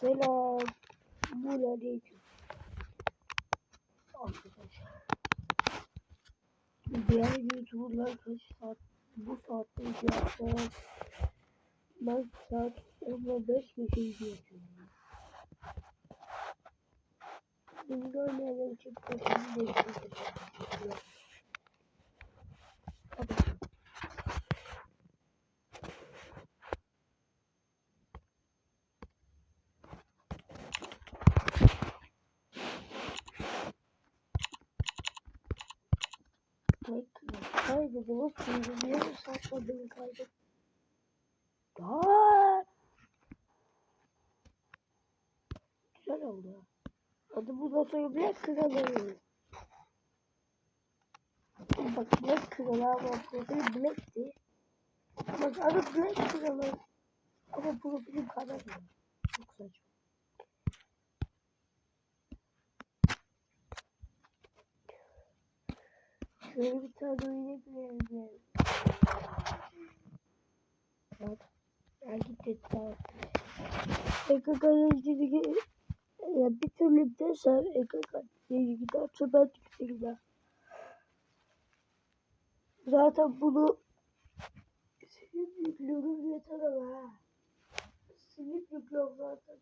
Selam. Aleyküm. Arkadaşlar. Diğer YouTuber'lar kaç saat bu saatte yaptılar. Ben saat 15 geçe video yapıyorum. Beni görmeyenler için profilimi değiştirdim. Kaydediniz. Şimdi niye bu saatte beni? Aa! Güzel oldu. Adı bundan sonra Black Kralı. Bak Black Kralı ama profili Black'ti. Bak adı Black Kralı. Ama profilim kadar mı? Çok saçma. Şöyle bir tane oynayabilirim. Bak. Ya git et tamam. Eka kalecilik ya bir türlü de sen Eka kalecilik giderse ben tüketirim Zaten bunu silip yüklüyorum yeter ama ha. Silip yüklüyorum zaten.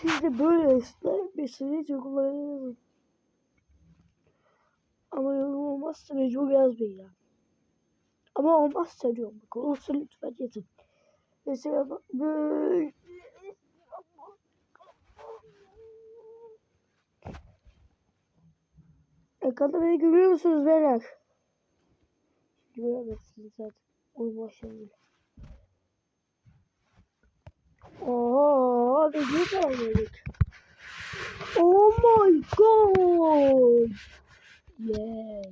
Siz de böyle mesajı uygulayın. Ama yorum olmazsa mecbur yazmayın ya. Ama olmazsa diyorum. Bak olursa lütfen yazın. Mesela böyle. Ekranda beni görüyor musunuz beyler? Göremezsiniz zaten. Oyun başladı. Oha ne güzel yedik. Oh my god. Yay.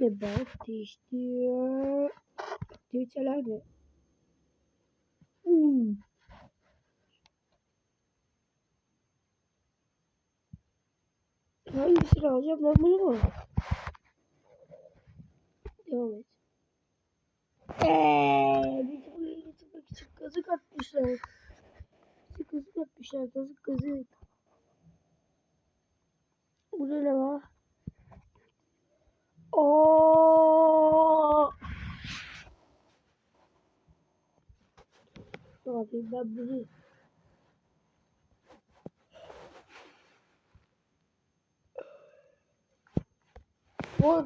Ve bak değiştir. Twitter'ler mi? Hmm. Hangisini alacağım ben bunu mu? Devam et. Eee, bizi buraya getirmek için kazık atmışlar. Bizi kazık atmışlar, kazık kazık. Burada ne var? Ooo. Ne ben bunu? Bu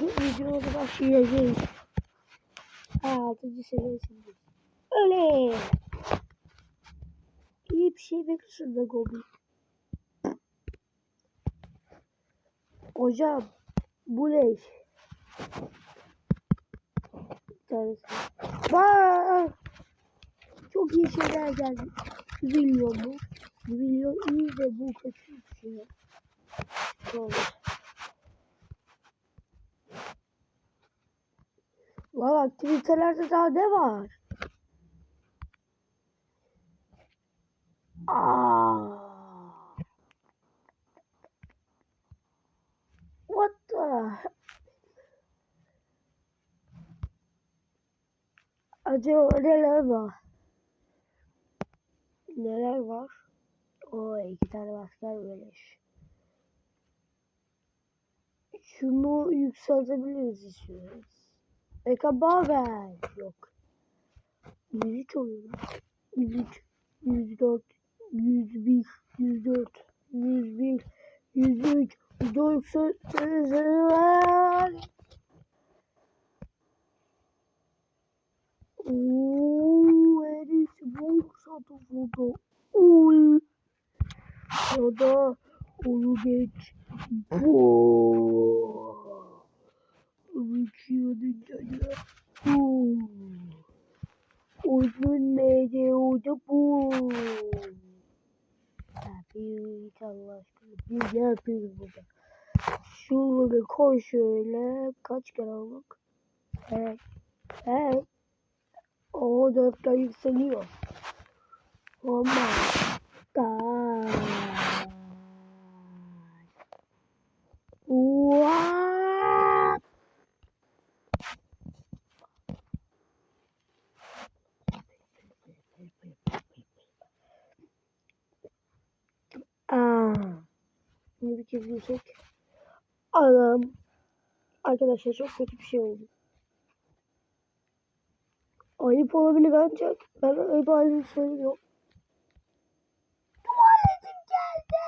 bir videoda başlayacağız. Ha, 6. seviyesinde. Öyle. İyi bir şey bekliyorsun da Goblin. Hocam bu ne? Bak. Çok iyi şeyler geldi. Zilyon bu. Zilyon iyi de bu kötü bir şey. Doğru. Valla aktivitelerde daha ne var? Aa. What the? Acaba neler var? Neler var? O iki tane asker beleş. Şunu yükseltebiliriz istiyoruz. Eka Babel. Yok. 103 oluyor. 103, 104, 101, 104, 101, 103, 198 var. Ooo, erisi bu satı buldu. Oy. Ya da onu geç. Bu. Uzun medyada bu. Yapıyoruz Allah aşkına? Biz ne yapıyoruz burada? Şunları koy şöyle. Kaç kere aldık? Evet. Evet. O dörtten yükseliyor. Oh my god. What? Aa. Bunu bir kez yüksek. Anam. Arkadaşlar çok kötü bir şey oldu. Ayıp olabilir ancak ben ayıp halini söylüyorum. Tuvaletim geldi.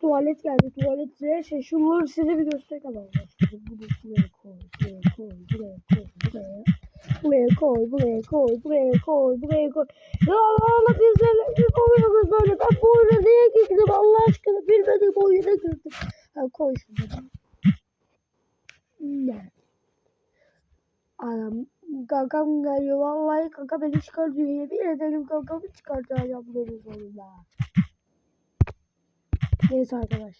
Tuvalet geldi. Tuvalet neyse şunları size bir göstereyim başladım. Bunu buraya koy, buraya koy, buraya koy, buraya. Buraya koy, buraya koy, buraya koy, buraya koy. Ya Allah biz neler yapamıyoruz böyle. Ben bu oyuna niye girdim Allah aşkına bilmediğim oyuna girdim. Ha, koy şunu. Ne? Anam kankam geliyor vallahi kanka beni çıkartıyor yemin ederim kankamı çıkartacağım bunun sonunda. Neyse arkadaş.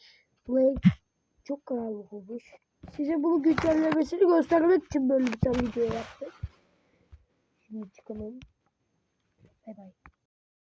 Blake çok karanlık olmuş. Size bunu güncellemesini göstermek için böyle bir tane video yaptım. Şimdi çıkalım. Bay bay.